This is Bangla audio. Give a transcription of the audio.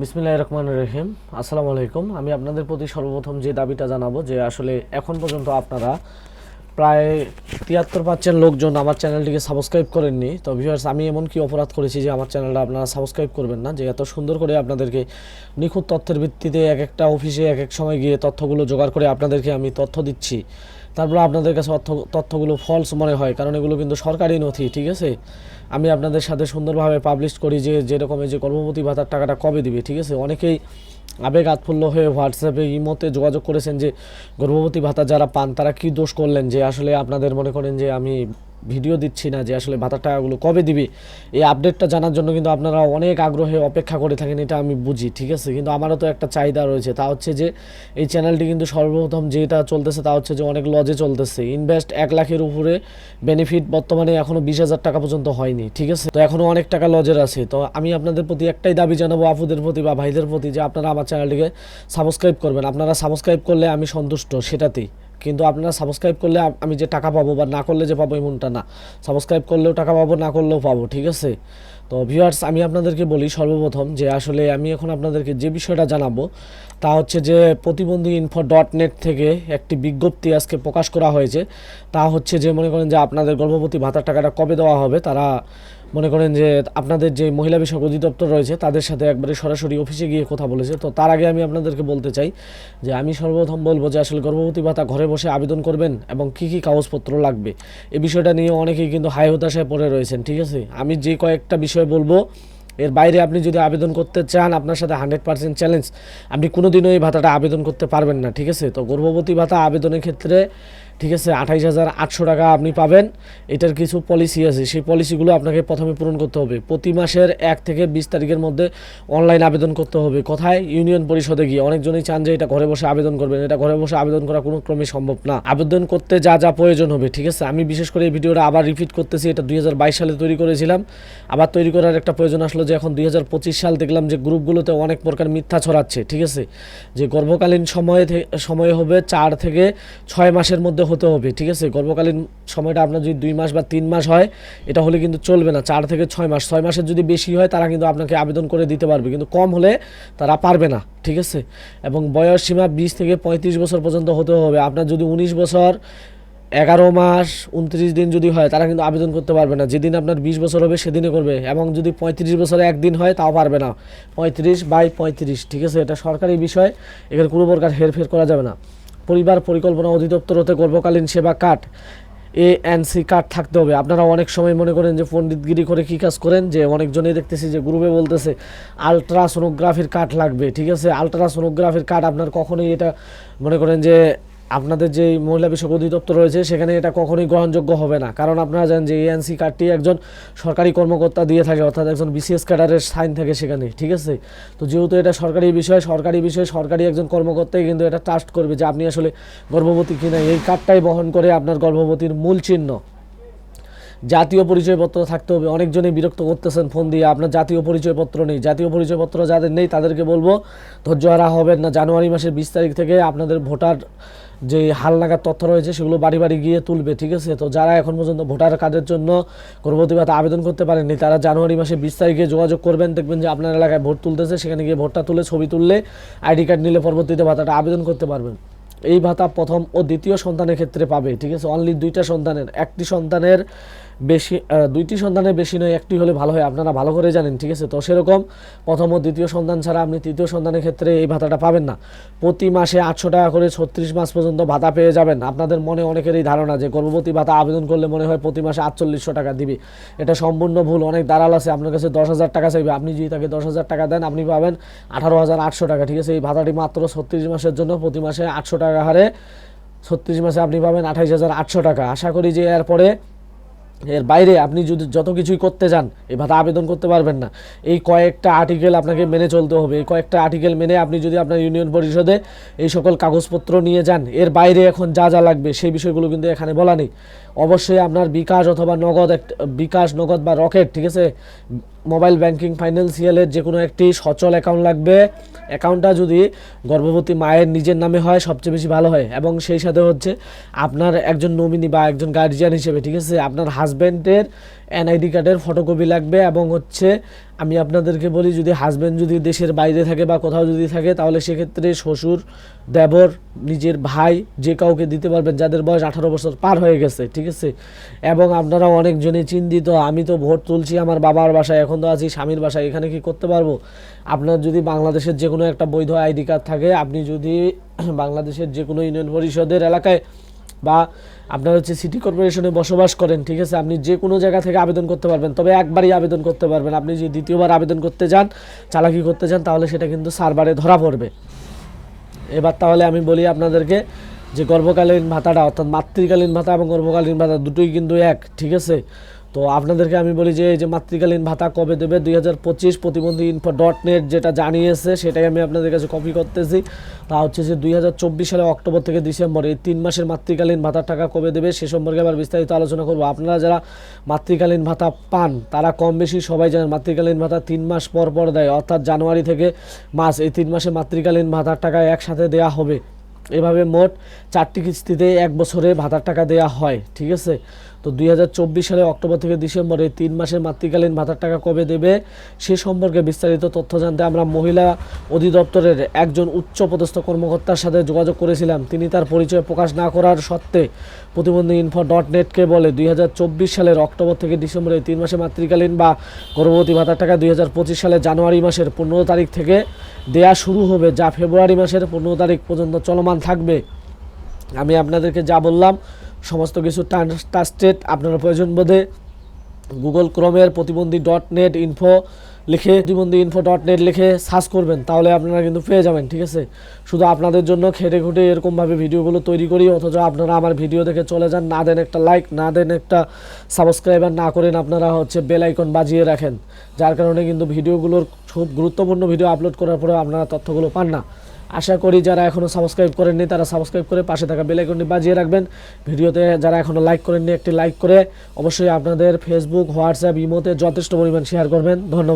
বিসমিল্লাহ রহমান রহিম। আসসালামু আলাইকুম আমি আপনাদের প্রতি সর্বপ্রথম যে দাবিটা জানাব, যে আসলে এখন পর্যন্ত আপনারা প্রায় তিয়াত্তর পার্সেন্ট লোকজন আমার চ্যানেলটিকে সাবস্ক্রাইব করেননি। তো ভিউয়ার্স আমি এমন কি অপরাধ করেছি যে আমার চ্যানেলটা আপনারা সাবস্ক্রাইব করবেন না, যে এত সুন্দর করে আপনাদেরকে নিখুঁত তথ্যের ভিত্তিতে এক একটা অফিসে এক এক সময় গিয়ে তথ্যগুলো জোগাড় করে আপনাদেরকে আমি তথ্য দিচ্ছি। তারপর আপনাদের কাছে অর্থ, তথ্যগুলো ফলস মনে হয়, কারণ এগুলো কিন্তু সরকারি নথি, ঠিক আছে? আমি আপনাদের সাথে সুন্দরভাবে পাবলিশ করি যে, যেরকম যে কর্মপতি ভাতার টাকাটা কবে দিবে, ঠিক আছে? অনেকেই আবেগ আৎফুল্ল হয়ে হোয়াটসঅ্যাপে ইমোতে যোগাযোগ করেছেন যে গর্ভবতী ভাতা যারা পান, তারা কি দোষ করলেন? যে আসলে আপনাদের মনে করেন যে, আমি ভিডিও দিচ্ছি না যে আসলে ভাতার টাকাগুলো কবে দিবে। এই আপডেটটা জানার জন্য কিন্তু আপনারা অনেক আগ্রহে অপেক্ষা করে থাকেন, এটা আমি বুঝি, ঠিক আছে? কিন্তু আমারও তো একটা চাহিদা রয়েছে, তা হচ্ছে যে এই চ্যানেলটি কিন্তু সর্বপ্রথম যেটা চলতেছে তা হচ্ছে যে অনেক লজে চলতেছে। ইনভেস্ট এক লাখের উপরে বেনিফিট বর্তমানে এখনও বিশ হাজার টাকা পর্যন্ত হয়নি, ঠিক আছে? তো এখনও অনেক টাকা লজের আছে। তো আমি আপনাদের প্রতি একটাই দাবি জানাব, আপুদের প্রতি বা ভাইদের প্রতি যে আপনারা আমার চ্যানেলটিকে সাবস্ক্রাইব করবেন। আপনারা সাবস্ক্রাইব করলে আমি সন্তুষ্ট সেটাতেই। কিন্তু আপনারা সাবস্ক্রাইব করলে আমি যে টাকা পাবো বা না করলে যে পাবো এমনটা না। সাবস্ক্রাইব করলেও টাকা পাবো, না করলেও পাবো, ঠিক আছে? তো ভিউয়ার্স আমি আপনাদেরকে বলি সর্বপ্রথম যে আসলে আমি এখন আপনাদেরকে যে বিষয়টা জানাব, তা হচ্ছে যে প্রতিবন্ধী ইনফো ডট নেট থেকে একটি বিজ্ঞপ্তি আজকে প্রকাশ করা হয়েছে। তা হচ্ছে যে মনে করেন যে আপনাদের গর্ভবতী ভাতার টাকাটা কবে দেওয়া হবে, তারা মনে করেন যে আপনাদের যে মহিলা বিষয়ক অধিদপ্তর রয়েছে, তাদের সাথে একবারে সরাসরি অফিসে গিয়ে কথা বলেছে। তো তার আগে আমি আপনাদেরকে বলতে চাই যে আমি সর্বপ্রথম বলব যে আসলে গর্ভবতী ভাতা ঘরে বসে আবেদন করবেন এবং কি কি কাগজপত্র লাগবে এই বিষয়টা নিয়ে অনেকেই কিন্তু হাই হতাশায় পড়ে রয়েছেন, ঠিক আছে? আমি যে কয়েকটা বিষয় বলব, এর বাইরে আপনি যদি আবেদন করতে চান, আপনার সাথে হান্ড্রেড পার্সেন্ট চ্যালেঞ্জ, আপনি কোনোদিনও এই ভাতাটা আবেদন করতে পারবেন না, ঠিক আছে? তো গর্ভবতী ভাতা আবেদনের ক্ষেত্রে ঠিক আছে, আঠাইশ হাজার আটশো টাকা আপনি পাবেন। এটার কিছু পলিসি আছে। সেই পলিসিগুলো আপনাকে প্রথমে পূরণ করতে হবে। প্রতি মাসের এক থেকে বিশ তারিখের মধ্যে অনলাইন আবেদন করতে হবে। কোথায়? ইউনিয়ন পরিষদে গিয়ে। অনেকজনই চান যে এটা ঘরে বসে আবেদন করবেন। এটা ঘরে বসে আবেদন করা কোনো ক্রমে সম্ভব না। আবেদন করতে যা যা প্রয়োজন হবে, ঠিক আছে? আমি বিশেষ করে এই ভিডিওটা আবার রিপিট করতেছি। এটা দুই হাজার বাইশ সালে তৈরি করেছিলাম। আবার তৈরি করার একটা প্রয়োজন আসলো যে এখন দুই হাজার পঁচিশ সাল দেখলাম যে গ্রুপগুলোতে অনেক প্রকার মিথ্যা ছড়াচ্ছে, ঠিক আছে? যে গর্ভকালীন সময়ে সময় হবে চার থেকে ছয় মাসের মধ্যে হতে হবে, ঠিক আছে? গর্ভকালীন সময়টা আপনার যদি দুই মাস বা তিন মাস হয়, এটা হলে কিন্তু চলবে না। চার থেকে ছয় মাস, ছয় মাসের যদি বেশি হয়, তারা কিন্তু আপনাকে আবেদন করে দিতে পারবে। কিন্তু কম হলে তারা পারবে না, ঠিক আছে? এবং বয়স সীমা বিশ থেকে পঁয়ত্রিশ বছর পর্যন্ত হতে হবে। আপনার যদি উনিশ বছর, এগারো মাস, উনত্রিশ দিন যদি হয়, তারা কিন্তু আবেদন করতে পারবে না। যেদিন আপনার বিশ বছর হবে সেদিনে করবে। এবং যদি পঁয়ত্রিশ বছরে একদিন হয়, তাও পারবে না। পঁয়ত্রিশ বাই পঁয়ত্রিশ, ঠিক আছে? এটা সরকারি বিষয়। এখানে কোনো প্রকার হেরফের করা যাবে না। পরিবার পরিকল্পনা অধিদপ্তর হতে গর্ভকালীন সেবা কার্ড এ সি কার্ড থাকতে হবে। আপনারা অনেক সময় মনে করেন যে পণ্ডিতগিরি করে কী কাজ করেন? যে অনেকজনই দেখতেছি যে গ্রুপে বলতেছে আলট্রাসোনোগ্রাফির কার্ড লাগবে, ঠিক আছে? আলট্রাসোনোগ্রাফির কার্ড আপনার কখনোই এটা মনে করেন যে আপনাদের যে মহিলা বিষয়ক অধিদপ্তর রয়েছে, সেখানে এটা কখনোই গ্রহণযোগ্য হবে না। কারণ আপনারা জানেন যে এএনসি কার্ডটি একজন সরকারি কর্মকর্তা দিয়ে থাকে, অর্থাৎ একজন বিসিএস ক্যাডারের সাইন থাকে সেখানে, ঠিক আছে? তো যেহেতু এটা সরকারি বিষয় সরকারি বিষয় সরকারি একজন কর্মকর্তাই কিন্তু এটা ট্রাস্ট করবে যে আপনি আসলে গর্ভবতী কিনা। এই কার্ডটাই বহন করে আপনার গর্ভবতীর মূল চিহ্ন। জাতীয় পরিচয়পত্র থাকতে হবে। অনেকজনই বিরক্ত করতেছেন ফোন দিয়ে, আপনার জাতীয় পরিচয়পত্র নেই। জাতীয় পরিচয়পত্র যাদের নেই, তাদেরকে বলব, ধৈর্য হারা হবেন না। জানুয়ারি মাসের বিশ তারিখ থেকে আপনাদের ভোটার যে হালনাগাদ তথ্য রয়েছে, সেগুলো বাড়ি বাড়ি গিয়ে তুলবে, ঠিক আছে? তো যারা এখন পর্যন্ত ভোটার কার্ডের জন্য গর্ভবতী ভাতা আবেদন করতে পারেননি, তারা জানুয়ারি মাসে বিশ তারিখে যোগাযোগ করবেন। দেখবেন যে আপনার এলাকায় ভোট তুলতেছে, সেখানে গিয়ে ভোটটা তুলে, ছবি তুললে আইডি কার্ড নিলে পরবর্তীতে ভাতাটা আবেদন করতে পারবেন। এই ভাতা প্রথম ও দ্বিতীয় সন্তানের ক্ষেত্রে পাবে, ঠিক আছে? অনলি দুইটা সন্তানের, একটি সন্তানের বেশি দুইটি সন্তানের বেশি নয়, একটি হলে ভালো হয়। আপনারা ভালো করে জানেন, ঠিক আছে? তো সেরকম প্রথম ও দ্বিতীয় সন্তান ছাড়া আপনি তৃতীয় সন্তানের ক্ষেত্রে এই ভাতাটা পাবেন না। প্রতি মাসে আটশো টাকা করে ছত্রিশ মাস পর্যন্ত ভাতা পেয়ে যাবেন। আপনাদের মনে অনেকেরই ধারণা যে গর্ভবতী ভাতা আবেদন করলে মনে হয় প্রতি মাসে আটচল্লিশশো টাকা দিবে। এটা সম্পূর্ণ ভুল, অনেক দালাল আছে, আপনার কাছে দশ হাজার টাকা চাইবে। আপনি যদি তাকে দশ হাজার টাকা দেন, আপনি পাবেন আঠারো হাজার আটশো টাকা, ঠিক আছে? এই ভাতাটি মাত্র ছত্রিশ মাসের জন্য প্রতি মাসে আটশো টাকা হারে ছত্রিশ মাসে আপনি পাবেন আঠাইশ হাজার আটশো টাকা। আশা করি যে এরপরে এর বাইরে আপনি যদি যত কিছুই করতে যান এই ভাতা আবেদন করতে পারবেন না। এই কয়েকটা আর্টিকেল আপনাকে মেনে চলতে হবে। এই কয়েকটা আর্টিকেল মেনে আপনি যদি আপনার ইউনিয়ন পরিষদে এই সকল কাগজপত্র নিয়ে যান, এর বাইরে এখন যা যা লাগবে সেই বিষয়গুলো কিন্তু এখানে বলা নেই। অবশ্যই আপনার বিকাশ অথবা নগদ এক বিকাশ, নগদ বা রকেট, ঠিক আছে? মোবাইল ব্যাংকিং ফাইন্যান্সিয়ালের যে কোনো একটি সচল অ্যাকাউন্ট লাগবে। অ্যাকাউন্টটা যদি গর্ভবতী মায়ের নিজের নামে হয়, সবচেয়ে বেশি ভালো হয়। এবং সেই সাথে হচ্ছে আপনার একজন নমিনি বা একজন গার্জিয়ান হিসেবে, ঠিক আছে? আপনার হাজব্যান্ডের এনআইডি কার্ডের ফটোকপি লাগবে এবং হচ্ছে আমি আপনাদেরকে বলি, যদি হাজব্যান্ড যদি দেশের বাইরে থাকে বা কোথাও যদি থাকে, তাহলে সেক্ষেত্রে শ্বশুর, দেবর, নিজের ভাই যে কাউকে দিতে পারবেন, যাদের বয়স আঠারো বছর পার হয়ে গেছে, ঠিক আছে? এবং আপনারা অনেকজনই চিন্তিত, আমি তো ভোট তুলছি আমার বাবার বাসায়, এখন তো আছি স্বামীর বাসায়, এখানে কি করতে পারব? আপনার যদি বাংলাদেশের যে কোনো একটা বৈধ আইডি কার্ড থাকে, আপনি যদি বাংলাদেশের যে কোনো ইউনিয়ন পরিষদের এলাকায় বা আপনার হচ্ছে সিটি কর্পোরেশনে বসবাস করেন, ঠিক আছে? আপনি যে কোনো জায়গা থেকে আবেদন করতে পারবেন। তবে একবারই আবেদন করতে পারবেন। আপনি যদি দ্বিতীয়বার আবেদন করতে যান, চালাকি করতে যান, তাহলে সেটা কিন্তু সার্ভারে ধরা পড়বে। এবার তাহলে আমি বলি আপনাদেরকে যে গর্ভকালীন ভাতাটা, অর্থাৎ মাতৃকালীন ভাতা এবং গর্ভকালীন ভাতা দুটোই কিন্তু এক, ঠিক আছে? তো আপনাদেরকে আমি বলি যে এই যে মাতৃকালীন ভাতা কবে দেবে? দুই হাজার পঁচিশ প্রতিবন্ধী ইনফো ডট নেট যেটা জানিয়েছে, সেটাই আমি আপনাদের কাছে কপি করতেছি। তা হচ্ছে যে দুই হাজার চব্বিশ সালে অক্টোবর থেকে ডিসেম্বর, এই তিন মাসের মাতৃকালীন ভাতার টাকা কবে দেবে, সে সম্পর্কে আবার বিস্তারিত আলোচনা করব। আপনারা যারা মাতৃকালীন ভাতা পান, তারা কম বেশি সবাই জানেন মাতৃকালীন ভাতা তিন মাস পর পর দেয়, অর্থাৎ জানুয়ারি থেকে মাস এই তিন মাসে মাতৃকালীন ভাতার টাকা একসাথে দেয়া হবে। এভাবে মোট চারটি কিস্তিতে এক বছরে ভাতার টাকা দেয়া হয়, ঠিক আছে? তো দুই সালে অক্টোবর থেকে ডিসেম্বরে তিন মাসের মাতৃকালীন ভাতার টাকা কবে দেবে, সে সম্পর্কে বিস্তারিত তথ্য জানতে আমরা মহিলা অধিদপ্তরের একজন উচ্চপদস্থ কর্মকর্তার সাথে যোগাযোগ করেছিলাম। তিনি তার পরিচয় প্রকাশ না করার সত্ত্বে প্রতিবন্ধী ইনফো ডট নেটকে বলে দুই হাজার চব্বিশ সালের অক্টোবর থেকে ডিসেম্বরে তিন মাসে মাতৃকালীন বা গর্ভবতী ভাতার টাকা দুই হাজার সালের জানুয়ারি মাসের পনেরো তারিখ থেকে দেয়া শুরু হবে, যা ফেব্রুয়ারি মাসের পনেরো তারিখ পর্যন্ত চলমান থাকবে। আমি আপনাদেরকে যা বললাম, সমস্ত কিছু ট্রাস্টেড আপনারা প্রয়োজন বোধে গুগল ক্রোমের প্রতিবন্ধী ডট নেট ইনফো লিখে, প্রতিবন্ধী ইনফো ডট নেট লিখে সার্চ করবেন, তাহলে আপনারা কিন্তু পেয়ে যাবেন, ঠিক আছে? শুধু আপনাদের জন্য খেটে খুঁটে এরকমভাবে ভিডিওগুলো তৈরি করি, অথচ আপনারা আমার ভিডিও দেখে চলে যান, না দেন একটা লাইক না দেন একটা সাবস্ক্রাইবার না করেন আপনারা হচ্ছে বেল আইকন বাজিয়ে রাখেন, যার কারণে কিন্তু ভিডিওগুলোর খুব গুরুত্বপূর্ণ ভিডিও আপলোড করার পরেও আপনারা তথ্যগুলো পান না। আশা করি যারা এখনও সাবস্ক্রাইব করেননি, তারা সাবস্ক্রাইব করে পাশে থাকা বেল আইকনটি বাজিয়ে রাখবেন। ভিডিওতে যারা এখনও লাইক করেননি, একটি লাইক করে অবশ্যই আপনাদের ফেসবুক হোয়াটসঅ্যাপ ইমোতে যথেষ্ট পরিমাণ শেয়ার করবেন। ধন্যবাদ।